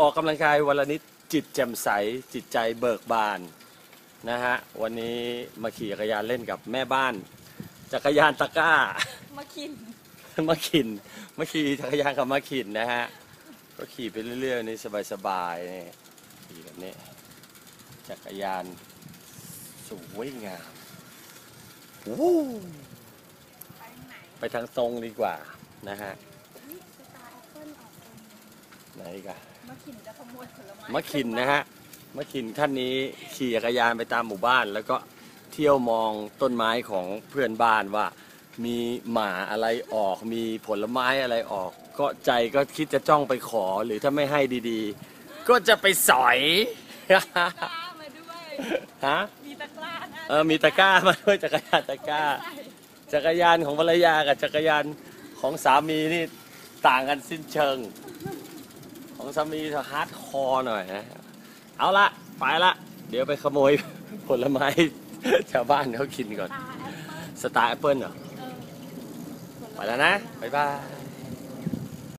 ออกกำลังกายวันละนิดจิตแจ่มใส จิตใจเบิกบานนะฮะ วันนี้มาขี่จักรยานเล่นกับแม่บ้าน จักรยานตะกร้า มากิน มาขินมาขี่จักรยานกับมาขินนะฮะ ก็ขี่ไปเรื่อยๆนี่สบายๆนี่ขี่แบบนี้ จักรยานสวยงามวู้ไปไหนไปทางตรงดีกว่านะฮะ นี่สตาร์แอปเปิลออกตรง ไหนกันมาขินจะขโมยผลไม้มะขินนะฮะมะขินท่านนี้ขี่จักรยานไปตามหมู่บ้าน แล้วก็เที่ยวมองต้นไม้ของเพื่อนบ้านว่า มีหมาอะไรออก มีผลไม้อะไรออก ก็ใจก็คิดจะจ้องไปขอหรือถ้าไม่ให้ดีๆ ก็จะไปสอยตะกร้ามาด้วยฮะมีตะกร้านะเออมีตะกร้ามาด้วยจักรยานตะกร้าใส่จักรยานของภรรยากับจักรยานของสามีนี่ต่างกันสิ้นเชิง ของสามีจะฮาร์ดคอร์หน่อยนะเอาละไปละเดี๋ยวไปขโมยผลไม้ชาวบ้านเขากินก่อนตาแอปเปิลสตาร์แอปเปิลเหรอเออไปแล้วนะ บ๊ายบาย